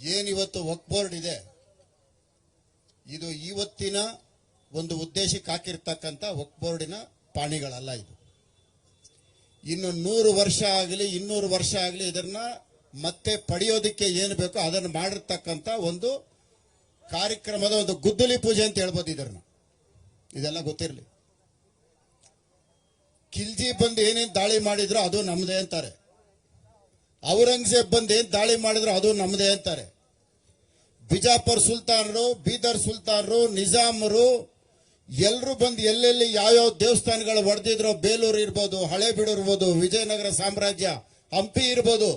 ಏನಿವತ್ತು ವಕ್ ಬೋರ್ಡ್ ಇದೆ, ಇದು ಇವತ್ತಿನ ಒಂದು ಉದ್ದೇಶಕ್ಕೆ ಹಾಕಿರ್ತಕ್ಕಂಥ ವಕ್ ಬೋರ್ಡಿನ ಪಾಣಿಗಳಲ್ಲ ಇದು. ಇನ್ನು ನೂರು ವರ್ಷ ಆಗಲಿ, ಇನ್ನೂರು ವರ್ಷ ಆಗಲಿ ಇದನ್ನ ಮತ್ತೆ ಪಡೆಯೋದಕ್ಕೆ ಏನು ಬೇಕೋ ಅದನ್ನು ಮಾಡಿರ್ತಕ್ಕಂಥ ಒಂದು ಕಾರ್ಯಕ್ರಮದ ಒಂದು ಗುದ್ದಲಿ ಪೂಜೆ ಅಂತ ಹೇಳ್ಬೋದು ಇದನ್ನ. ಇದೆಲ್ಲ ಗೊತ್ತಿರಲಿ. ಕಿಲ್ಜಿ ಬಂದು ಏನೇನು ದಾಳಿ ಮಾಡಿದ್ರು ಅದು ನಮ್ದೇ ಅಂತಾರೆ. ಔರಂಗಜೇಬ್ ಬಂದು ಏನ್ ದಾಳಿ ಮಾಡಿದ್ರು ಅದು ನಮ್ದೇ ಅಂತಾರೆ. ಬಿಜಾಪುರ್ ಸುಲ್ತಾನರು, ಬೀದರ್ ಸುಲ್ತಾನರು, ನಿಜಾಮರು ಎಲ್ಲರೂ ಬಂದು ಎಲ್ಲೆಲ್ಲಿ ಯಾವ್ಯಾವ ದೇವಸ್ಥಾನಗಳು ಹೊಡೆದಿದ್ರು ಬೇಲೂರು ಇರ್ಬೋದು, ಹಳೇಬೀಡು ಇರ್ಬೋದು, ವಿಜಯನಗರ ಸಾಮ್ರಾಜ್ಯ, ಹಂಪಿ ಇರ್ಬೋದು,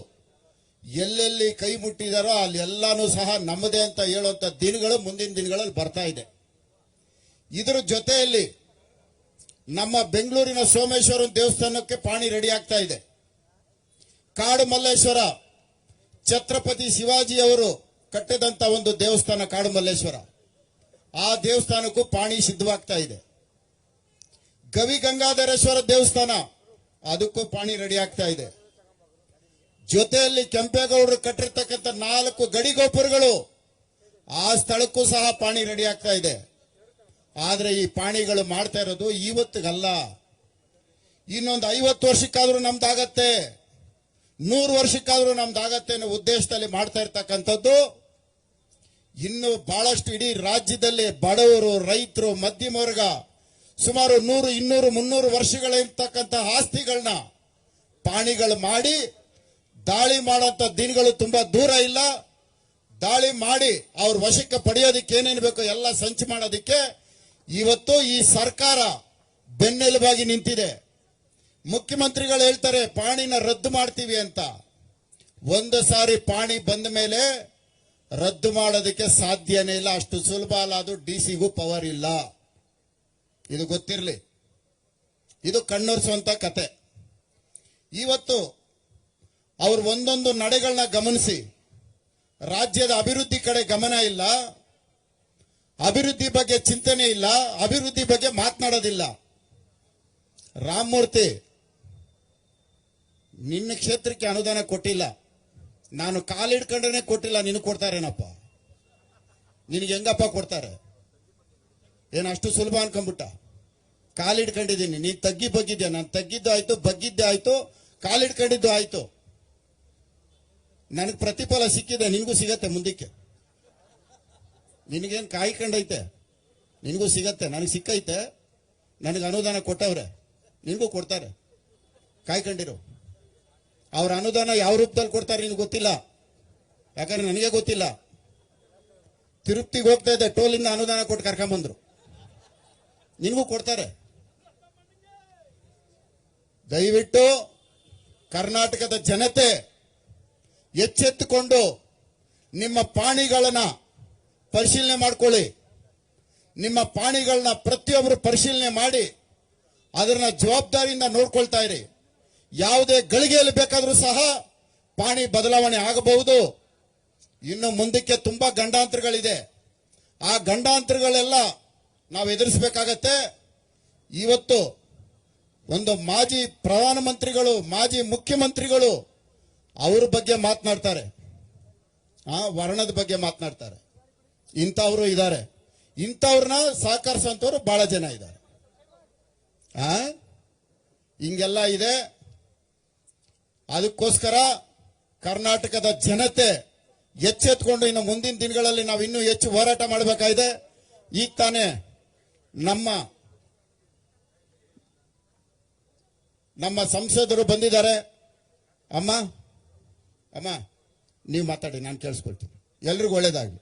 ಎಲ್ಲೆಲ್ಲಿ ಕೈ ಮುಟ್ಟಿದಾರೋ ಅಲ್ಲಿ ಎಲ್ಲಾನು ಸಹ ನಮ್ಮದೇ ಅಂತ ಹೇಳುವಂತ ದಿನಗಳು ಮುಂದಿನ ದಿನಗಳಲ್ಲಿ ಬರ್ತಾ ಇದೆ. ಇದರ ಜೊತೆಯಲ್ಲಿ ನಮ್ಮ ಬೆಂಗಳೂರಿನ ಸೋಮೇಶ್ವರ ದೇವಸ್ಥಾನಕ್ಕೆ ಪಾಣಿ ರೆಡಿ ಆಗ್ತಾ ಇದೆ. ಕಾಡು ಮಲ್ಲೇಶ್ವರ ಛತ್ರಪತಿ ಶಿವಾಜಿ ಅವರು ಕಟ್ಟಿದಂತ ಒಂದು ದೇವಸ್ಥಾನ ಕಾಡು ಮಲ್ಲೇಶ್ವರ ಆ ದೇವಸ್ಥಾನಕ್ಕೂ ಪಾಣಿ ಸಿದ್ಧವಾಗ್ತಾ ಇದೆ. ಗವಿ ಗಂಗಾಧರೇಶ್ವರ ದೇವಸ್ಥಾನ, ಅದಕ್ಕೂ ಪಾಣಿ ರೆಡಿ ಆಗ್ತಾ ಇದೆ. ಜೊತೆಯಲ್ಲಿ ಕೆಂಪೇಗೌಡರು ಕಟ್ಟಿರ್ತಕ್ಕಂಥ ನಾಲ್ಕು ಗಡಿ ಗೋಪುರಗಳು, ಆ ಸ್ಥಳಕ್ಕೂ ಸಹ ಪಾಣಿ ರೆಡಿ ಆಗ್ತಾ ಇದೆ. ಆದ್ರೆ ಈ ಪಾಣಿಗಳು ಮಾಡ್ತಾ ಇರೋದು ಇವತ್ತಿಗಲ್ಲ ಇನ್ನೊಂದು ಐವತ್ತು ವರ್ಷಕ್ಕಾದ್ರೂ ನಮ್ದಾಗತ್ತೆ. ನೂರು ವರ್ಷಕ್ಕಾದ್ರೂ ನಮ್ದಾಗತ್ತೆ ಅನ್ನೋ ಉದ್ದೇಶದಲ್ಲಿ ಮಾಡ್ತಾ ಇರ್ತಕ್ಕಂಥದ್ದು. ಇನ್ನು ಬಹಳಷ್ಟು ಇಡೀ ರಾಜ್ಯದಲ್ಲಿ ಬಡವರು, ರೈತರು, ಮಧ್ಯಮ ವರ್ಗ, ಸುಮಾರು ನೂರು, ಇನ್ನೂರು, ಮುನ್ನೂರು ವರ್ಷಗಳಿರ್ತಕ್ಕಂಥ ಆಸ್ತಿಗಳನ್ನ ಪಾಣಿಗಳು ಮಾಡಿ, ದಾಳಿ ಮಾಡೋಂಥ ದಿನಗಳು ತುಂಬಾ ದೂರ ಇಲ್ಲ. ದಾಳಿ ಮಾಡಿ ಅವ್ರ ವಶಕ್ಕೆ ಪಡೆಯೋದಕ್ಕೆ ಏನೇನು ಬೇಕು ಎಲ್ಲ ಸಂಚು ಮಾಡೋದಕ್ಕೆ ಇವತ್ತು ಈ ಸರ್ಕಾರ ಬೆನ್ನೆಲುಬಾಗಿ ನಿಂತಿದೆ. ಮುಖ್ಯಮಂತ್ರಿಗಳು ಹೇಳ್ತಾರೆ, ಪಾಣಿನ ರದ್ದು ಮಾಡ್ತೀವಿ ಅಂತ. ಒಂದು ಸಾರಿ ಪಾಣಿ ಬಂದ ಮೇಲೆ ರದ್ದು ಮಾಡೋದಕ್ಕೆ ಸಾಧ್ಯನೇ ಇಲ್ಲ. ಅಷ್ಟು ಸುಲಭ ಅಲ್ಲ ಅದು, ಡಿ ಸಿಗೂ ಪವರ್ ಇಲ್ಲ. ಇದು ಗೊತ್ತಿರಲಿ. ಇದು ಕಣ್ಣೊರೆಸುವಂತ ಕತೆ. ಇವತ್ತು ಅವ್ರ ಒಂದೊಂದು ನಡೆಗಳನ್ನ ಗಮನಿಸಿ. ರಾಜ್ಯದ ಅಭಿವೃದ್ಧಿ ಕಡೆ ಗಮನ ಇಲ್ಲ. ಅಭಿವೃದ್ಧಿ ಬಗ್ಗೆ ಚಿಂತನೆ ಇಲ್ಲ. ಅಭಿವೃದ್ಧಿ ಬಗ್ಗೆ ಮಾತನಾಡೋದಿಲ್ಲ. ರಾಮಮೂರ್ತಿ ನಿನ್ನ ಕ್ಷೇತ್ರಕ್ಕೆ ಅನುದಾನ ಕೊಟ್ಟಿಲ್ಲ. ನಾನು ಕಾಲಿಡ್ಕೊಂಡ್ರೆ ಕೊಟ್ಟಿಲ್ಲ ನಿನಗೆ ಕೊಡ್ತಾರೇನಪ್ಪ? ನಿನಗೆ ಹೆಂಗಪ್ಪ ಕೊಡ್ತಾರೆ? ಏನು ಅಷ್ಟು ಸುಲಭ ಅನ್ಕೊಂಡ್ಬಿಟ್ಟ? ಕಾಲಿಡ್ಕೊಂಡಿದ್ದೀನಿ ನೀನ್ ತಗ್ಗಿ ಬಗ್ಗಿದ್ಯಾ? ನಾನು ತಗ್ಗಿದ್ದು ಆಯ್ತು, ಬಗ್ಗಿದ್ದೆ ಆಯ್ತು ಕಾಲಿಡ್ಕೊಂಡಿದ್ದು ಆಯ್ತು. ನನಗೆ ಪ್ರತಿಫಲ ಸಿಕ್ಕಿದೆ, ನಿನಗೂ ಸಿಗತ್ತೆ ಮುಂದಕ್ಕೆ. ನಿನಗೇನು ಕಾಯ್ಕೊಂಡೈತೆ? ನಿನಗೂ ಸಿಗತ್ತೆ, ನನಗೆ ಸಿಕ್ಕೈತೆ. ನನಗೆ ಅನುದಾನ ಕೊಟ್ಟವ್ರೆ, ನಿನಗೂ ಕೊಡ್ತಾರೆ. ಕಾಯ್ಕೊಂಡಿರು. ಅವ್ರ ಅನುದಾನ ಯಾವ ರೂಪದಲ್ಲಿ ಕೊಡ್ತಾರೆ ನಿನ್ಗೆ ಗೊತ್ತಿಲ್ಲ? ಯಾಕಂದ್ರೆ ನನಗೆ ಗೊತ್ತಿಲ್ಲ. ತಿರುಪ್ತಿಗೆ ಹೋಗ್ತಾ ಇದ್ದೆ, ಟೋಲಿಂದ ಅನುದಾನ ಕೊಟ್ಟು ಕರ್ಕೊಂಬಂದ್ರು. ನಿನಗೂ ಕೊಡ್ತಾರೆ. ದಯವಿಟ್ಟು ಕರ್ನಾಟಕದ ಜನತೆ ಎಚ್ಚೆತ್ತುಕೊಂಡು ನಿಮ್ಮ ಪಾಣಿಗಳನ್ನ ಪರಿಶೀಲನೆ ಮಾಡ್ಕೊಳ್ಳಿ. ನಿಮ್ಮ ಪಾಣಿಗಳನ್ನ ಪ್ರತಿಯೊಬ್ಬರು ಪರಿಶೀಲನೆ ಮಾಡಿ, ಅದನ್ನ ಜವಾಬ್ದಾರಿಯಿಂದ ನೋಡ್ಕೊಳ್ತಾ ಇರಿ. ಯಾವುದೇ ಗಳಿಗೆಯಲ್ಲಿ ಬೇಕಾದರೂ ಸಹ ಪಾಣಿ ಬದಲಾವಣೆ ಆಗಬಹುದು. ಇನ್ನು ಮುಂದಕ್ಕೆ ತುಂಬಾ ಗಂಡಾಂತರಗಳಿದೆ. ಆ ಗಂಡಾಂತರಗಳೆಲ್ಲ ನಾವು ಎದುರಿಸಬೇಕಾಗತ್ತೆ. ಇವತ್ತು ಒಂದು ಮಾಜಿ ಪ್ರಧಾನಮಂತ್ರಿಗಳು, ಮಾಜಿ ಮುಖ್ಯಮಂತ್ರಿಗಳು ಅವ್ರ ಬಗ್ಗೆ ಮಾತನಾಡ್ತಾರೆ. ಆ ವರ್ಣದ ಬಗ್ಗೆ ಮಾತನಾಡ್ತಾರೆ. ಇಂಥವ್ರು ಇದ್ದಾರೆ. ಇಂಥವ್ರನ್ನ ಸಹಕರಿಸುವಂತವ್ರು ಬಹಳ ಜನ ಇದ್ದಾರೆ. ಆ? ಹಿಂಗೆಲ್ಲ ಇದೆ. ಅದಕ್ಕೋಸ್ಕರ ಕರ್ನಾಟಕದ ಜನತೆ ಎಚ್ಚೆತ್ಕೊಂಡು ಇನ್ನು ಮುಂದಿನ ದಿನಗಳಲ್ಲಿ ನಾವು ಇನ್ನೂ ಹೆಚ್ಚು ಹೋರಾಟ ಮಾಡಬೇಕಾಗಿದೆ. ಈಗ ತಾನೇ ನಮ್ಮ ನಮ್ಮ ಸಂಸದರು ಬಂದಿದ್ದಾರೆ. ಅಮ್ಮ ಅಮ್ಮ, ನೀವು ಮಾತಾಡಿ, ನಾನು ಕೇಳಿಸ್ಕೊಳ್ತೀನಿ. ಎಲ್ರಿಗೂ ಒಳ್ಳೇದಾಗಲಿ.